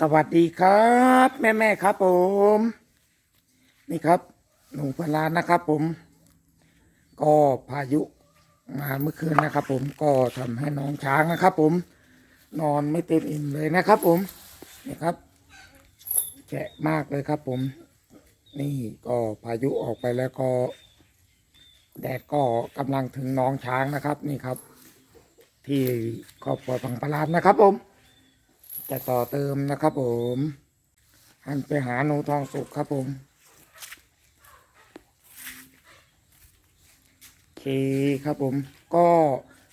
สวัสดีครับ แม่แม่ครับ ผม นี่ครับ หนูพลานนะครับ ผม ก็พายุมาเมื่อคืนนะครับ ผมก็ทำให้น้องช้างนะครับ ผม นอนไม่เต็มอิ่มเลยนะครับ ผมนี่ครับแฉะมากเลยครับ ผม นี่ก็พายุออกไปแล้วก็ แดดก็กำลังถึงน้องช้างนะครับ นี่ครับ ที่ครอบครัวพังปลานนะครับ ผม จะต่อเติมนะครับผมหันไปหาหนูทองสุกครับผมโอเคครับผมก็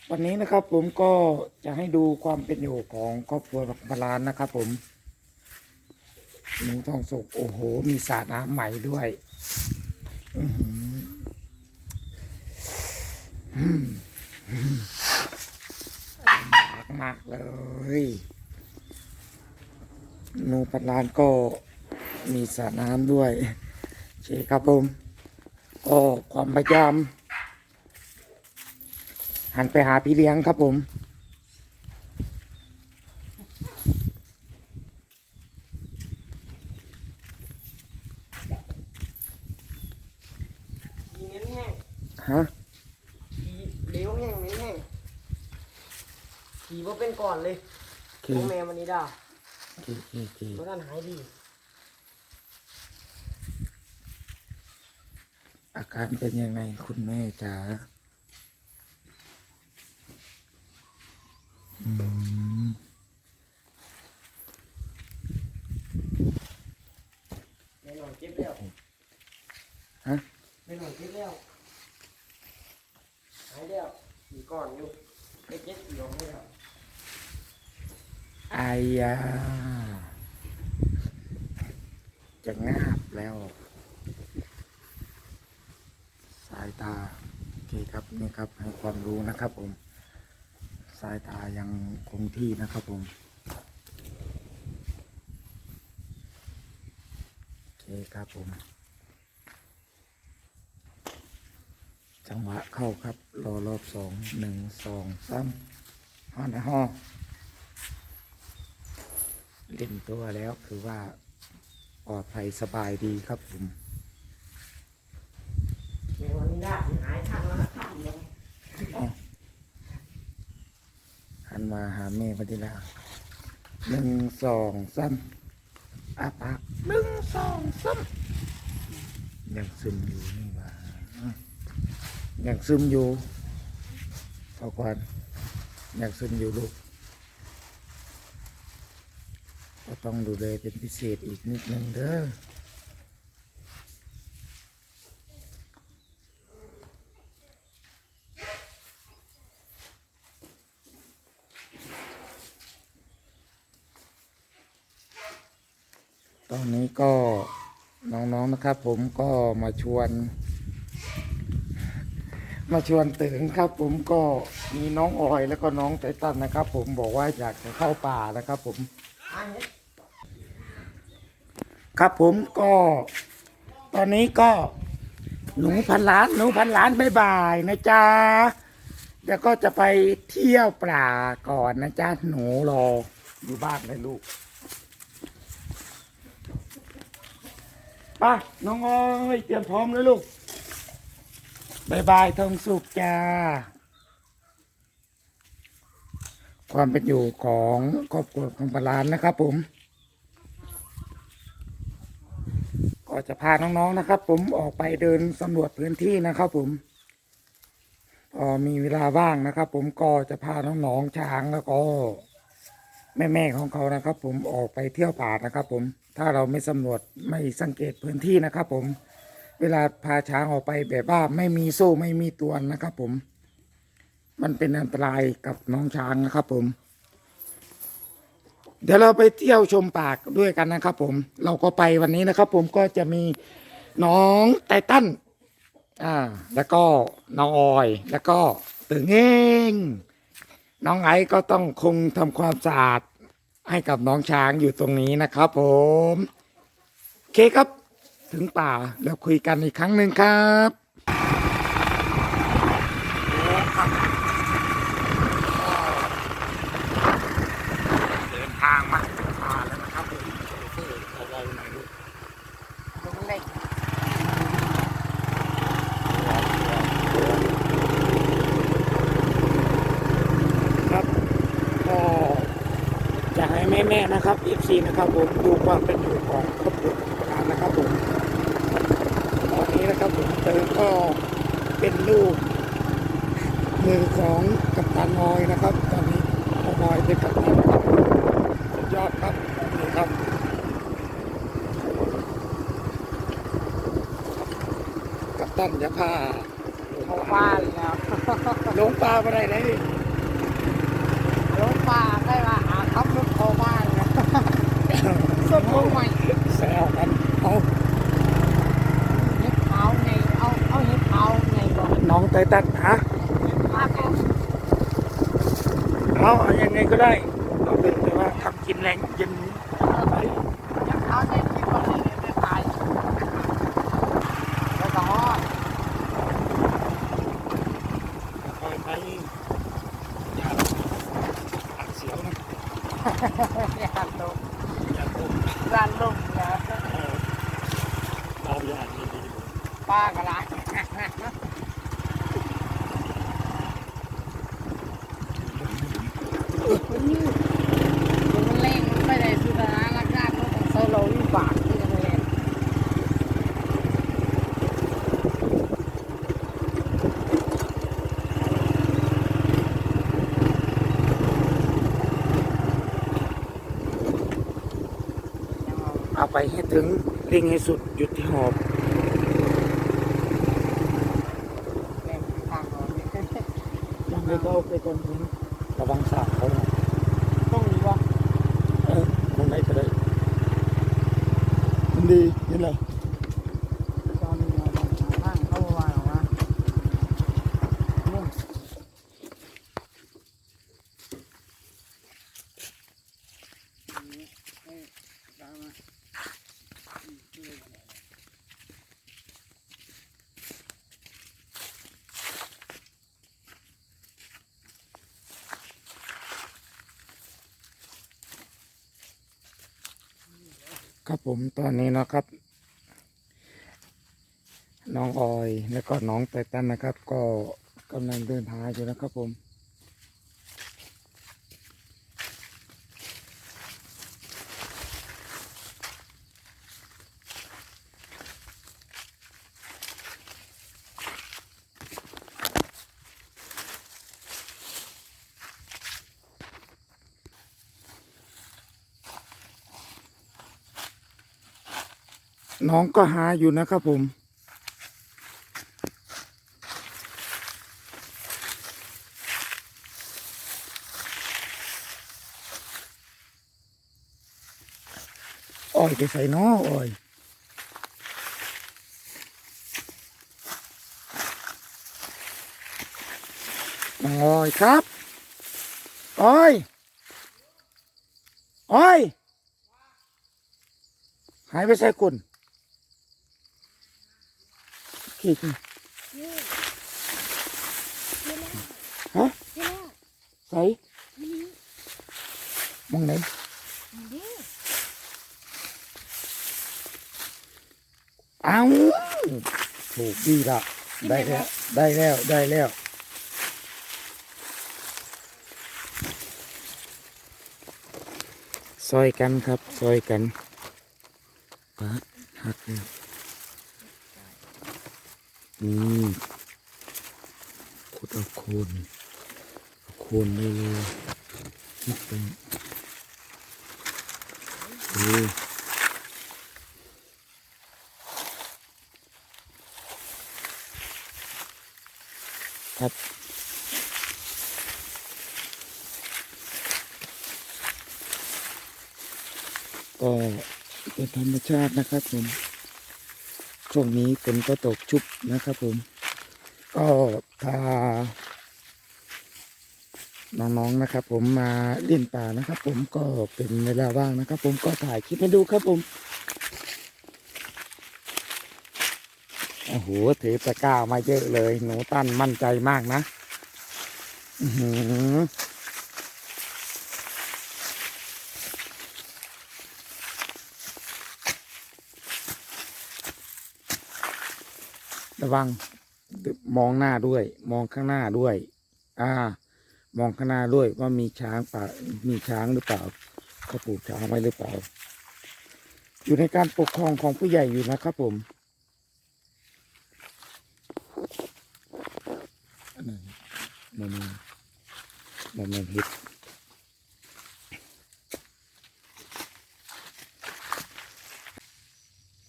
วันนี้นะครับผมก็จะให้ดูความเป็นอยู่ของครอบครัวพังปลานนะครับผมหนูทองสุกโอ้โห มีสระน้ำใหม่ด้วยอื้อหืออืมอืมรักมากเลย หนูพันลานก็มีสระน้ำด้วยโอเคครับผมก็ความพยายามหันไปหาพี่เลี้ยงครับผมขี่เน้นแห้งฮะขี่เลี้ยวแห้งเน้นแห้งขี่ว่าเป็นก่อนเลยโอเคน้องแมวมันนี้ได้โอเคโอเคโอเคเพราะท่านหายดีอาการเป็นยังไงคุณแม่จ๋าอืมไม่นอนเก็บแล้วฮะไม่นอนเก็บแล้วหายแล้วขี่ก่อนอยู่เก็บเก็บขี่ลงไม่แล้ว อายาจะงาบแล้ว สายตาโอเคครับนี่ครับให้ความรู้นะครับผม สายตายังคงที่นะครับผมโอเคครับผม จังหวะเข้าครับรอรอบสองหนึ่งสองสามห้าในห้อ เล่นตัวแล้วคือว่าปลอดภัยสบายดีครับผมแมวมันนี้ได้หายทันแล้วนะทันยังหันมาหาแม่พอดีแล้วหนึ่งสองสามอาปากหนึ่งสองสามยังซึมอยู่นี่หว่าอะยังซึมอยู่พอก่อนยังซึมอยู่ลูก ก็ต้องดูแลเป็นพิเศษอีกนิดนึงเด้อตอนนี้ก็น้องๆนะครับ ผมก็มาชวน มาชวนตื่นครับ ผมก็มีน้องออยแล้วก็น้องไตตันนะครับ ผมบอกว่าอยากจะเข้าป่านะครับ ผม ครับผมก็ ตอนนี้ก็หนูพันล้านหนูพันล้านบายบายนะจ๊ะเดี๋ยวก็จะไปเที่ยวป่าก่อนนะจ๊ะหนูรออยู่บ้านเลยลูกไป้าน้องอ้อยเตรียมพร้อมเลยลูกบายบายทองสุขจ้า ความเป็นอยู่ของครอบครัวของปลานนะครับ ผม ก็จะพาน้องๆนะครับ ผมออกไปเดินสำรวจพื้นที่นะครับ ผมพอมีเวลาว่างนะครับ ผมก็จะพาน้องๆช้างแล้วก็แม่ๆของเขานะครับ ผมออกไปเที่ยวป่านะครับ ผมถ้าเราไม่สำรวจไม่สังเกตพื้นที่นะครับ ผม เวลาพาช้างออกไปแบบว่าไม่มีโซ่ไม่มีตัวนนะครับ ผม มันเป็นอันตรายกับน้องช้างนะครับผม เดี๋ยวเราไปเที่ยวชมปากด้วยกันนะครับผม เราก็ไปวันนี้นะครับผมก็จะมีน้องไตตันอ่า แล้วก็น้องออย แล้วก็ตึงเองน้องไอซ์ก็ต้องคงทำความสะอาดให้กับน้องช้างอยู่ตรงนี้นะครับผมโอเคครับ ถึงป่าแล้วคุยกันอีกครั้งหนึ่งครับเดินทางมาถึงป่าแล้วนะครับผม แม่แม่ๆ นะครับผมดูความเป็นอยู่ของครอบครัวประธานนะครับผมตอนนี้นะครับผมเจอก็เป็นลูกมือของกัปตันนอยนะครับ ตอนนี้น้องนอยเป็นกัปตันครับสุดยอดครับนี่ครับกัปตันจะพาเขาบ้านแล้วลงปลาไปได้ไหนรถป่าได้ว่าหาขับรถเข้าบ้าน ส้นโมใหม่แซวกันเอาเห็ดเผาไงเอาเอาเห็ดเผาไงก่อนน้องไตตันฮะมาก็เอาเอายังไงก็ได้เอาเป็นแต่ว่าทำกินแรงเย็นไป เห็ดเผาเนี่ยที่คนเลยไม่ขายแล้วก็ฮอด ไปไปอย่าอัดเสียวนะ อยากลง อย่าตุ้ม ร้านลงแล้ว เราอย่าดีดี ป้ากระไรมันเล่งมันไม่ได้สุดนะรักษา ตัวของโซโลวิบากที่จะเล่นเอาไปให้ถึงเร่งให้สุดหยุดที่หอบเล่นทางเราเนี่ยยังไม่เข้าไปก่อนถึงระวังสาบเขานะ ต้องมีว่า เออตรงไหนก็ได้มันดีนี่แหละ ตอนนี้เราต้องหาทางเข้าว่าหรอวะเนี่ย ครับผมตอนนี้นะครับ น้องออยแล้วก็น้องไตตันนะครับ ก็กำลังเดินทางอยู่นะครับผม น้องก็หาอยู่นะครับผม อ้อยไปใส่น้ออ้อยอ้อยครับ อ้อย อ้อย หายไปใส่กุน ขี้ขี้ฮะใส่มองไหนเอาถูกดีละได้แล้ว ได้แล้ว ได้แล้วซอยกันครับซอยกันปะหักแล้ว นี่ขุดเอาโคนเอาโคนเลยเลยนิดไปดูครับก็เป็นธรรมชาตินะครับผม ช่วงนี้ฝนก็ตกชุบนะครับผม ก็พาน้องๆนะครับผมมาเล่นป่านะครับ ผมก็เป็นเวลาว่างนะครับ ผมก็ถ่ายคลิปให้ดูครับผมโอ้โหถือตะกร้ามาเยอะเลย หนูตั้นมั่นใจมากนะ อือหือ ระ วัง มองหน้าด้วย มองข้างหน้าด้วย อ่า มองข้างหน้าด้วยว่ามีช้างป่ามีช้างหรือเปล่าเขาปลูกช้างไว้หรือเปล่า อยู่ในการปกครองของผู้ใหญ่อยู่นะครับผมอันนั้นมันมันมันมันฮิต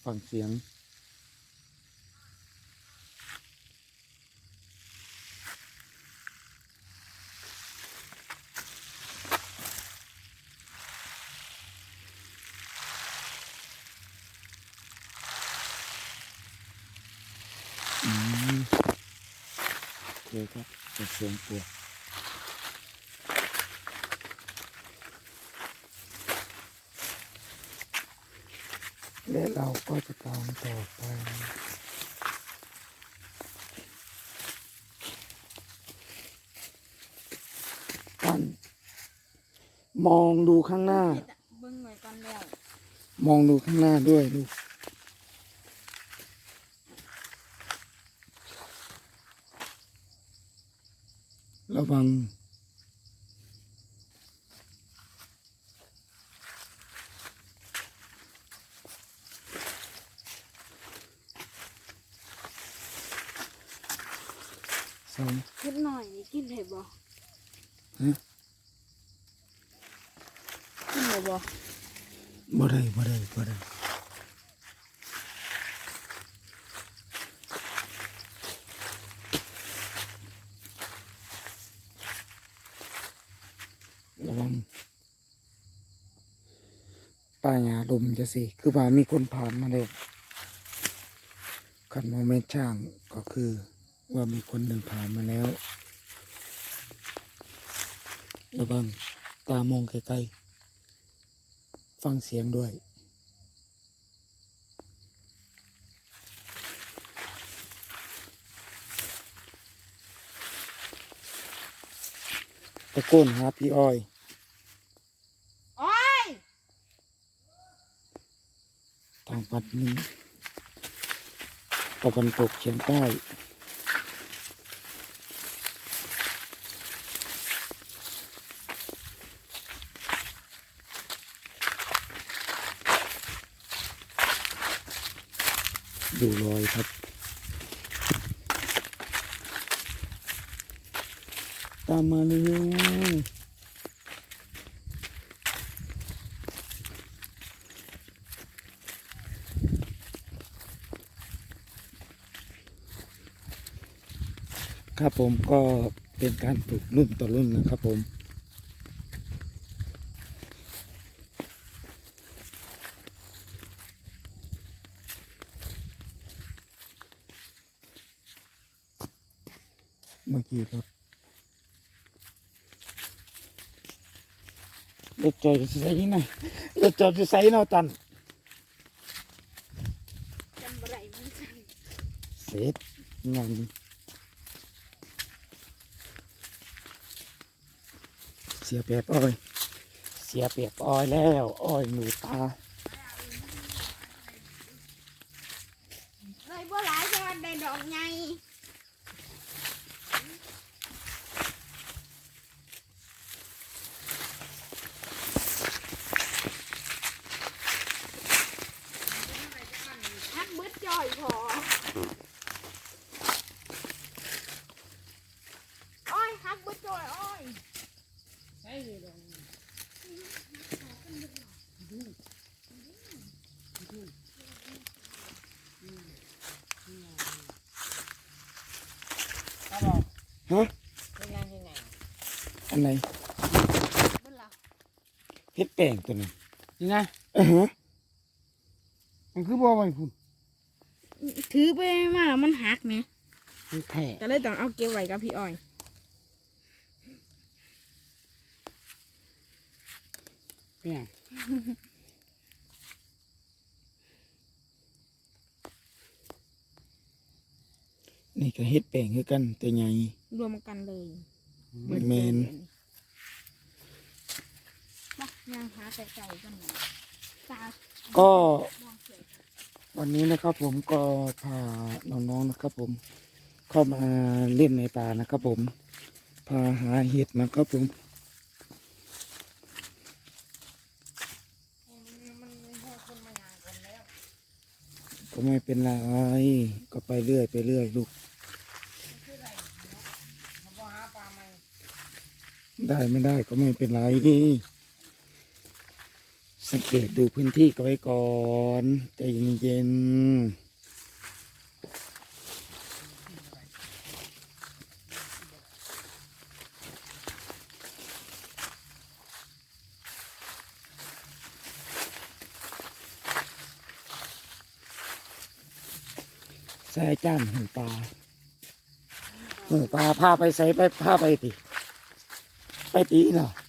ฟังเสียง อืม โอเคครับเป็นเสียงปวดและเราก็จะตามต่อไปกันมองดูข้างหน้าเบิ่งหน่อยก่อนแล้วมองดูข้างหน้าด้วยลู ระวัง สองคิดหน่อยนี่กินได้บ่ฮะกินได้บ่บ่ได้บ่ได้บ่ได้ระวังป้ายาลม จะสิคือว่ามีคนผ่านมาแล้วขันโมเมนต์ช่างก็คือว่ามีคนเดินผ่านมาแล้วระวังตามองไกลๆฟังเสียงด้วย ตะโกนหาพี่อ้อย โอ้ย ทางปัดนี้ตะวันตกเฉียงใต้ดูรอยครับ ตามมาเร็ว ครับผมก็เป็นการปลูกรุ่นต่อรุ่นนะครับผมเมื่อกี้รถรถจอดอยู่ใส่นี่นะรถจอดอยู่ใส่เนาะตันจำบ่ได้มันสั่นเสร็จงานนี้ สียเปรียบอ้อย เสียเปรียบอ้อยแล้ว อ้อยหนูตา เลยบ่หลายจังหวัดได้ดอกใหญ่ฮักเบิดจ่อยพออ้อยฮักเบิดจ่อยอ้อย ฮะ อันไหนเบิดละเฮ็ดแป้งตัวนี้นี่นะอือฮะมันคือบ่มันคุณถือไปมาแล้วมันหักไหมมันแท้ก็เลยต้องเอาเก็บไว้กับพี่อ้อยเนี่ยนี่ก็เฮ็ดแป้งคือกันแต่ใหญ่รวมกันเลย แมน ก็วันนี้นะครับผมก็พาน้องๆนะครับ ผมเข้ามาเล่นในป่านะครับ ผม พาหาเห็ดนะครับผมากันแก็ไม่เป็นไรก็ไปเรื่อยไปเรื่อยลูกได้ไม่ได้ก็ไม่เป็นไรนี่ สังเกตดูพื้นที่ก็ไว้ก่อนใจเย็นๆใส่จ้านหูปลาหูปลาพาไปใส่ไปพาไปติไปตีเนาะ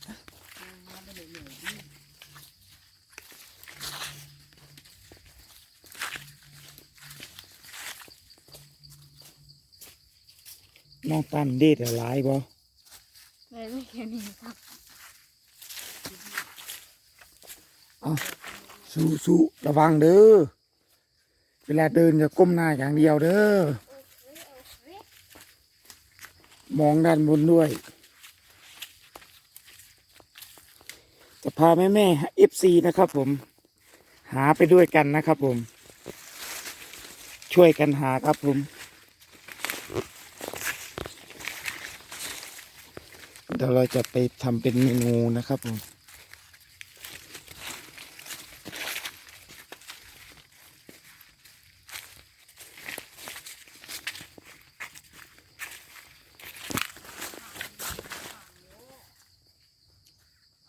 น้องตันเด็ดหลายบ่เลยไม่แค่นี้ครับสู้สู้ระวังเด้อ เวลาเดินจะก้มหน้าอย่างเดียวเด้อ มองด้านบนด้วย จะพาแม่แม่เอฟซีนะครับผม หาไปด้วยกันนะครับผม ช่วยกันหาครับผม เดี๋ยวเราจะไปทำเป็นเมนูนะครับผม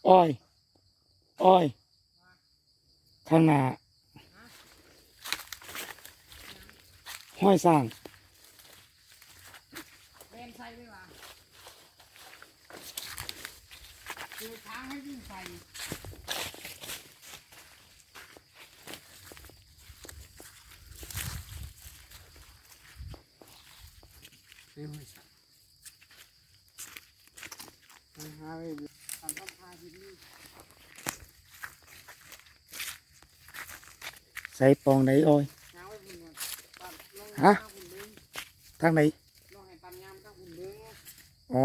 อ้อย อ้อย ข้างหน้าห้อยสร้าง เล่นใส่ไม่ว่าคือทางให้วิ่งใส่ ไม่ไม่ใช่หาไปทำต้องพาที่นี่ ใส่ปองไหนอ้อยฮะทางไหนอ๋อ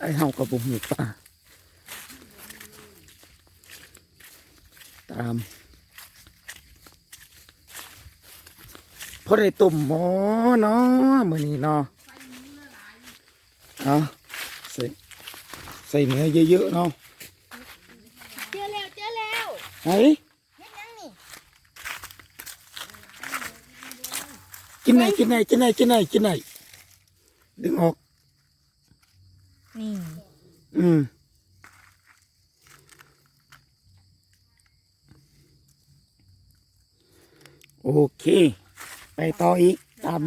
ไอเฮากับบุหูป่าตามพอได้ตุ่มหมอเนาะมือนี้เนาะเอาใส่ใส่เนื้อเยอะๆเนาะ เจอแล้วเจอแล้ว ไหนเฮ็ดยังนี่กินไหนกินไหนกินไหนกินไหนกินไหนดึงออกนี่อืมโอเค ไปต่ออีกตาม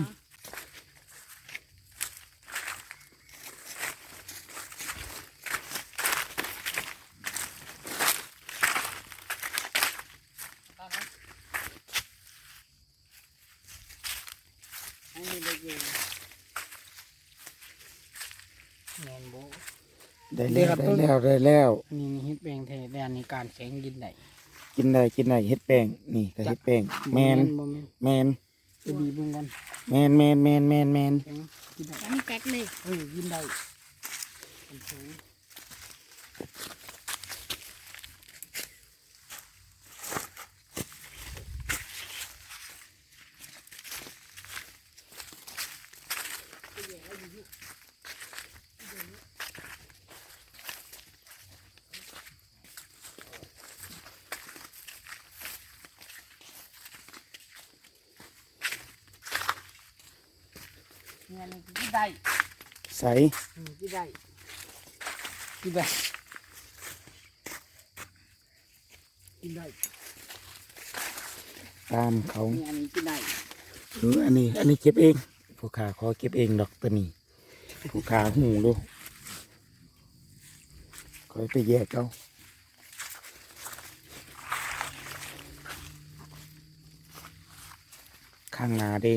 ให้ได้เก่งแมนโบ ได้แล้วได้แล้วได้แล้วอันนี้เฮ็ดแปลงแท้แต่อันนี้การแสงกินได้กินได้กินได้เฮ็ดแป้งนี่ก็เฮ็ดแป้งแมนบ่แม่นแมนจะดีเบิ่งก่อนแมนแมนแมนแมนแมนแสงกินได้ยังแก๊กเลยเออกินได้เป็นแสง เนี่ยนี่กินได้ ใส่อืมกินได้กินได้กินได้ตามเขานี่อันนี้กินได้หรืออันนี้ อันนี้เก็บเอง ผู้ขาขอเก็บเองดอกตัวนี้ ผู้ขาหูดูคอยไปแยกเอาข้างหน้าเดี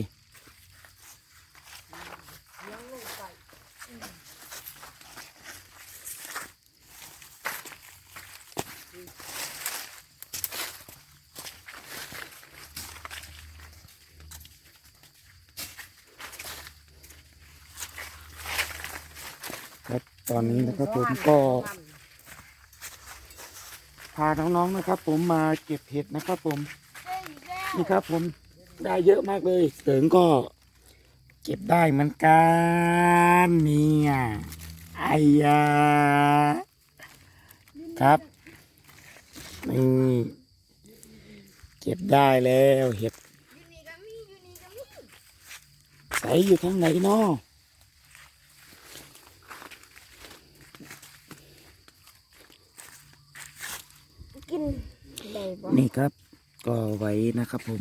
ครับตอนนี้นะครับ ผมก็ พาน้องๆนะครับ ผมมาเก็บเห็ดนะครับ ผมนี่ครับ ผมได้เยอะมากเลยเติงก็เก็บได้เหมือนกันเนี่ยไอ้ยาครับนี่เก็บได้แล้วเห็ดอยู่อยู่นี่ก็มีใสอยู่ทางไหนเนาะ กินได้บ่ นี่ครับ ก็ไว้นะครับผม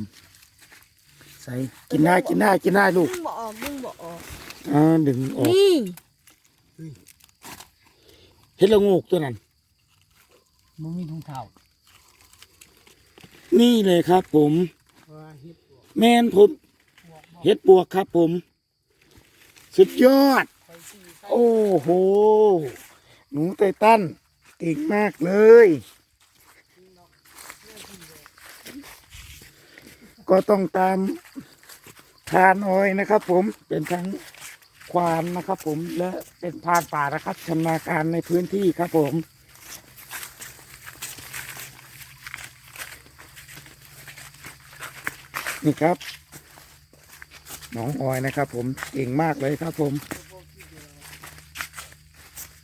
ใส่กินได้กินได้กินได้ลูก ดึงบ่ออกดึงบ่ออกอ่าดึงออกนี่เห็ดละโงูกตัวนั้น มึงมีถุงเท้านี่เลยครับผมว่าเฮ็ดแมนผมเห็ดปวกครับผม สุดยอดไปสี่โอ้โห หนูไตตันเก่งมากเลย ก็ต้องตามทานออยนะครับ ผมเป็นทั้งควานนะครับ ผมและเป็นพานป่านะครับชำนาญการในพื้นที่ครับผมนี่ครับน้องออยนะครับ ผมเก่งมากเลยครับผม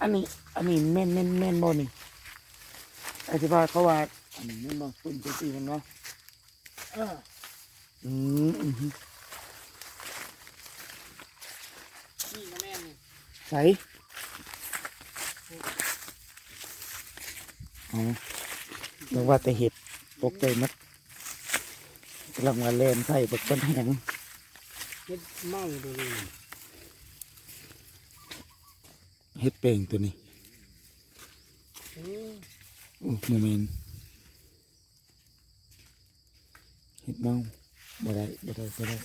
อันนี้ อันนี้แม่นแม่นแม่นบ่นี่ไอ้ที่ว่าเขาว่าอันนี้แม่นบ่ปุ่นจังซี่มันเนาะ อืมอืมฮึนี่ก็แม่นนี่ใส่อ๋อเรียกว่าแต่เห็ดตกใจมัดกำลังมาเล่นใส่บักต้นแหงเฮ็ดเมาตัวนี้เห็ดเป่งตัวนี้เออโอ้โมเมนต์เห็ดเมา บ่ได้บ่ได้บ่ได้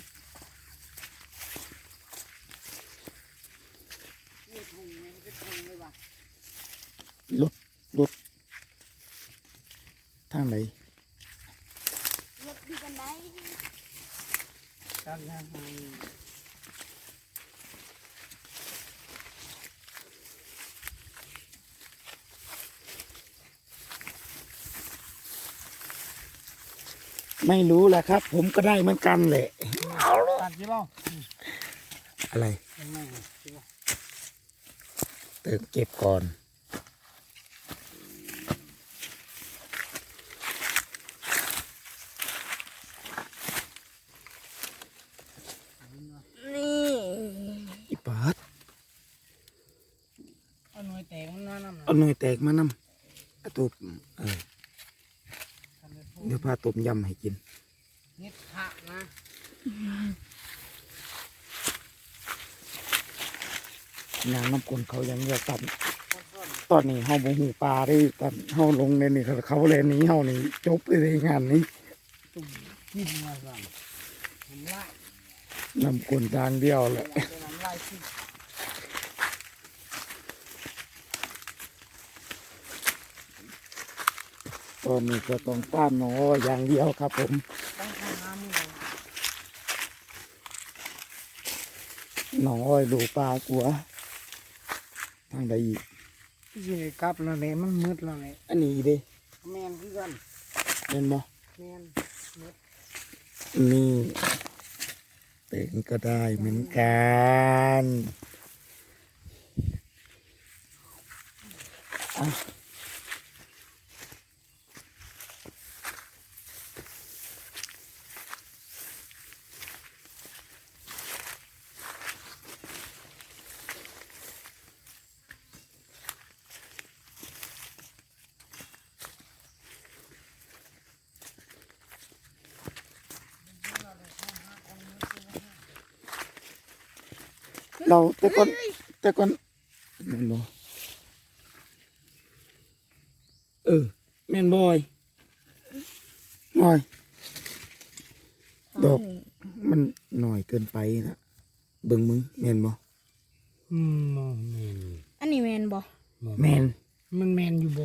ลุดถุงนี่เฮ็ดถุงเลยว่ะ รถรถทางไหน รถดีกันไหน การงานทาง ไม่รู้แหละครับ ผมก็ได้เหมือนกันแหละตัดใช่ป่ะอะไรยังไม่ใช่ป่ะเติมเก็บก่อนนี่อีปาดเอาหน่วยแตกมันน่าน้ำเอาหน่อยแตกมานำอะตุบเออเดี๋ยว พาต้มยำให้กินเฮ็ดผักนะนางน้ำกลนเขายังเลือกตันตอนนี้เฮาบ่หูปลาได้ตอนเฮาลงในนี่เขาเขาเลยหนี้เฮานี่จบเลยงานนี้ตุ่มกินมาสั่งน้ำลายน้ำกลนจางเดียวแหละ เป็นน้ำลายที่ตอนนี้ก็ต้องต้านหนออย่างเดียวครับผมต้องทำน้ำนี่เลยหนออ้อยดูปลากลัว ทางใดอีกสิได้กลับแล้วแหละมันมืดแล้วแหละอันนี้เด้แม่นคือกันเห็นบ่แม่นนี่เต็งก็ได้เหมือนกันอะ เราแต่ก่อนแต่ก่อนแม่นบ่เออแม่นบอยบอย ดอก มันหน่อยเกินไปนะเบิ่งมึงแม่นบ่ อืมบ่แม่น อันนี้แมนบ่ แม่น มันแม่นอยู่โบ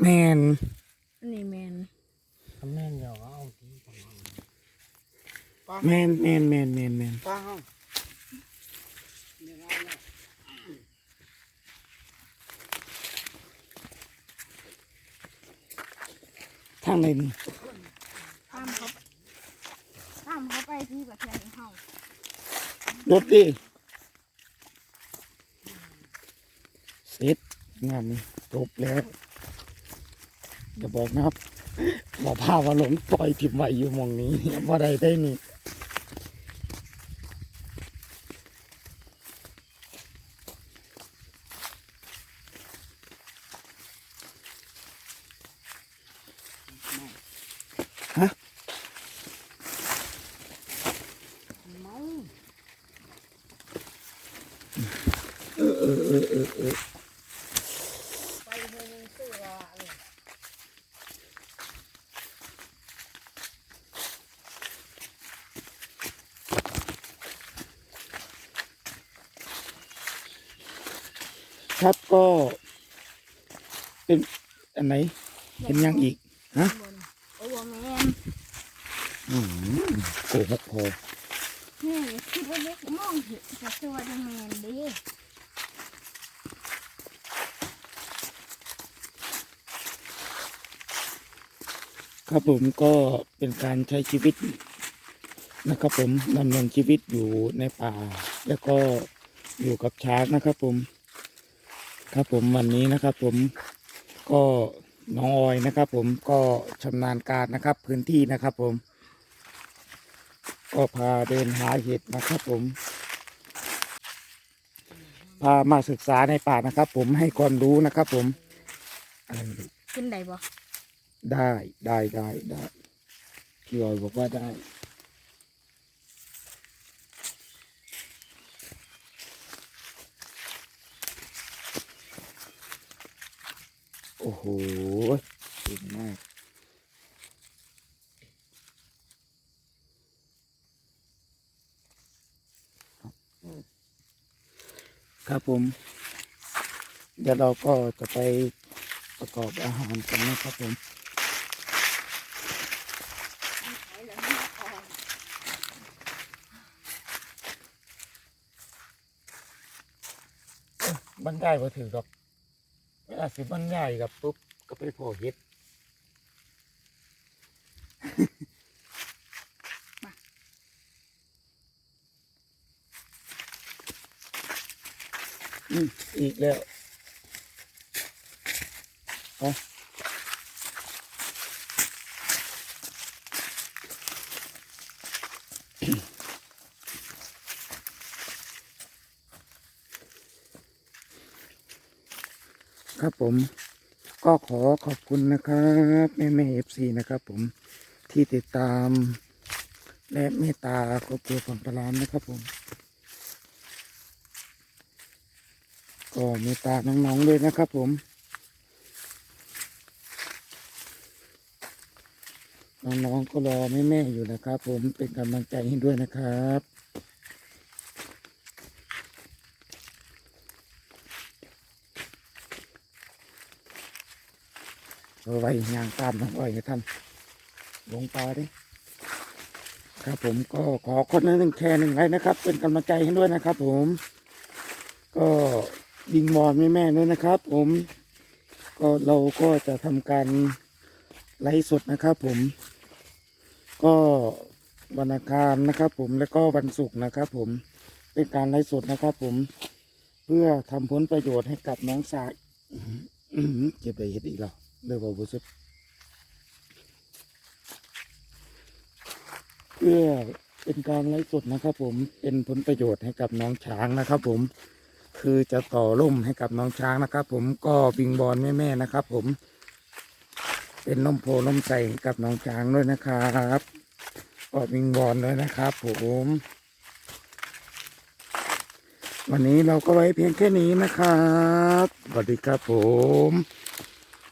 แม่น อันนี้แมน ถ้าแม่นเดี๋ยวเอาทีก่อนป้า แม่นแม่นแม่นแม่นแม่น ป้าเฮาเดี๋ยวเอาแล้วางในนี่ตามเขาตามเขาไปที่ประเทศเขารถดิเสร็จงานนี้จบแล้วจะบอกนะครับบอกพาว่าหลงปล่อยทิมไว้อยู่หมองนี้ว่าใดได้นี่ เมา เออเออเออเออเออ ไปเมืองซื้อละเลย ครับก็เป็นอันไหนเห็นยังอีกฮะโอ้แมนอืมโกหกพอนี่คิดว่าเล็กมองเห็นจะคือว่าจะแมนดีครับผมก็เป็นการใช้ชีวิตนะครับผมดำเนินชีวิตอยู่ในป่า แล้วก็อยู่กับช้างนะครับผม ครับผมวันนี้นะครับผมก็น้องออยนะครับ ผมก็ชำนาญการนะครับ พื้นที่นะครับ ผม ก็พาเดินหาเห็ดนะครับ ผม พามาศึกษาในป่านะครับ ผมให้ความรู้นะครับ ผมอะไรไม่รู้กินได้บ่ได้ได้ได้ได้พี่ออยบอกว่าได้ โอ้โหเก่งมากครับผม เดี๋ยวเราก็จะไปประกอบอาหารกันนะครับผมบรรยายพอถือกับ เวลาสิบรรยายกับปุ๊บก็ไปโผล่เฮ็ดอืมอีกแล้วไป ครับผมก็ขอขอบคุณนะครับแม่แม่เอฟซีนะครับผมที่ติดตาม และเมตตาครอบครัวของปลามนะครับผม ก็เมตตาน้องๆด้วยนะครับผม น้องๆก็รอแม่ๆอยู่นะครับผมเป็นกำลังใจให้ด้วยนะครับ เอา ไว้ยางตามน้องอ้อยท่านลงปลาดิครับผมก็ขอคนละหนึ่งแชร์หนึ่งไลค์นะครับ เป็นกำลังใจให้ด้วยนะครับ ผม ก็ยิงบอลแม่แม่ด้วยนะครับ ผม ก็เราก็จะทำการไลฟ์สดนะครับ ผม ก็วันอังคารนะครับ ผมแล้วก็วันศุกร์นะครับ ผมเป็นการไลฟ์สดนะครับ ผม เพื่อทำผลประโยชน์ให้กับน้องสายเก็บไปเห็ดอีกแล้ว เดี๋ยวบอกบุษบเพื่อเป็นการไลฟ์สดนะครับ ผมเป็นผลประโยชน์ให้กับน้องช้างนะครับ ผม คือจะต่อร่มให้กับน้องช้างนะครับ ผมก็บิงบอลแม่ๆนะครับ ผม เป็นนมโพนมใส่ให้กับน้องช้างด้วยนะครับก็บิงบอลด้วยนะครับ ผมวันนี้เราก็ไว้เพียงแค่นี้นะครับ สวัสดีครับผม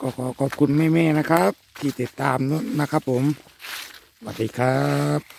ก็ขอขอบคุณแม่ๆนะครับ ที่ติดตามนะครับผมสวัสดีครับ